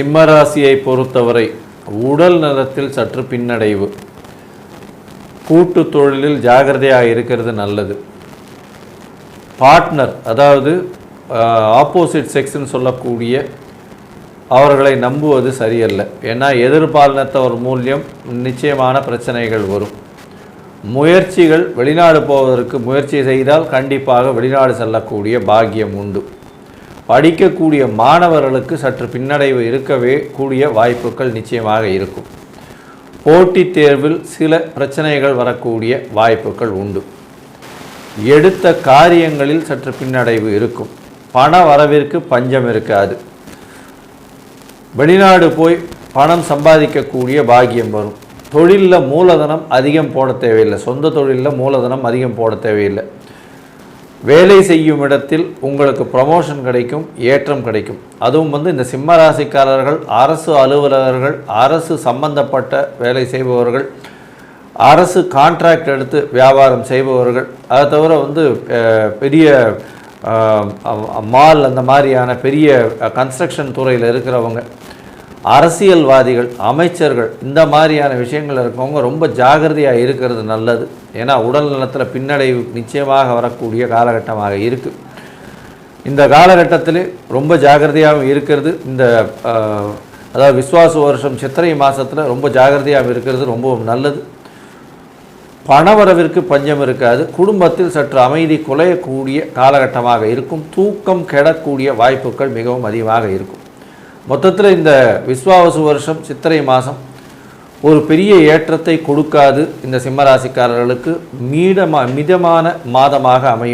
சிம்ம ராசியை பொறுத்தவரை உடல் நலத்தில் சற்று பின்னடைவு. கூட்டு தொழிலில் ஜாகிரதையாக இருக்கிறது நல்லது. பார்ட்னர் அதாவது ஆப்போசிட் செக்ஸ்ன்னு சொல்லக்கூடிய அவர்களை நம்புவது சரியல்ல. ஏன்னா எதிர்பாலினத்தவர் மூலியம் நிச்சயமான பிரச்சனைகள் வரும். முயற்சிகள் வெளிநாடு போவதற்கு முயற்சி செய்தால் கண்டிப்பாக வெளிநாடு செல்லக்கூடிய பாக்கியம் உண்டு. படிக்கக்கூடிய மாணவர்களுக்கு சற்று பின்னடைவு இருக்கவே கூடிய வாய்ப்புகள் நிச்சயமாக இருக்கும். போட்டித் தேர்வில் சில பிரச்சனைகள் வரக்கூடிய வாய்ப்புகள் உண்டு. எடுத்த காரியங்களில் சற்று பின்னடைவு இருக்கும். பண வரவிற்கு பஞ்சம் இருக்காது. வெளிநாடு போய் பணம் சம்பாதிக்கக்கூடிய பாக்கியம் வரும். தொழிலில் மூலதனம் அதிகம் போட தேவையில்லை. சொந்த தொழிலில் மூலதனம் அதிகம் போட தேவையில்லை. வேலை செய்யும் இடத்தில் உங்களுக்கு ப்ரமோஷன் கிடைக்கும் ஏற்றம் கிடைக்கும். அதுவும் வந்து இந்த சிம்ம ராசிக்காரர்கள் அரசு அலுவலர்கள் அரசு சம்பந்தப்பட்ட வேலை செய்பவர்கள் அரசு கான்ட்ராக்ட் எடுத்து வியாபாரம் செய்பவர்கள் அதை தவிர வந்து பெரிய மால் அந்த மாதிரியான பெரிய கன்ஸ்ட்ரக்ஷன் துறையில் இருக்கிறவங்க அரசியல்வாதிகள் அமைச்சர்கள் இந்த மாதிரியான விஷயங்கள் இருக்கவங்க ரொம்ப ஜாகிரதையாக இருக்கிறது நல்லது. ஏன்னா உடல் நலத்தில் பின்னடைவு நிச்சயமாக வரக்கூடிய காலகட்டமாக இருக்குது இந்த காலகட்டத்தில் ரொம்ப ஜாகிரதையாகவும் இருக்கிறது. இந்த அதாவது விஸ்வாச வருஷம் சித்திரை மாதத்தில் ரொம்ப ஜாகிரதையாக இருக்கிறது ரொம்பவும் நல்லது. பணவரவிற்கு பஞ்சம் இருக்காது. குடும்பத்தில் சற்று அமைதி குலையக்கூடிய காலகட்டமாக இருக்கும். தூக்கம் கெடக்கூடிய வாய்ப்புகள் மிகவும் அதிகமாக இருக்கும். மொத்தத்தில் இந்த விஸ்வாவசு வருஷம் சித்திரை மாதம் ஒரு பெரிய ஏற்றத்தை கொடுக்காது இந்த சிம்மராசிக்காரர்களுக்கு மீடமா மிதமான மாதமாக அமையும்.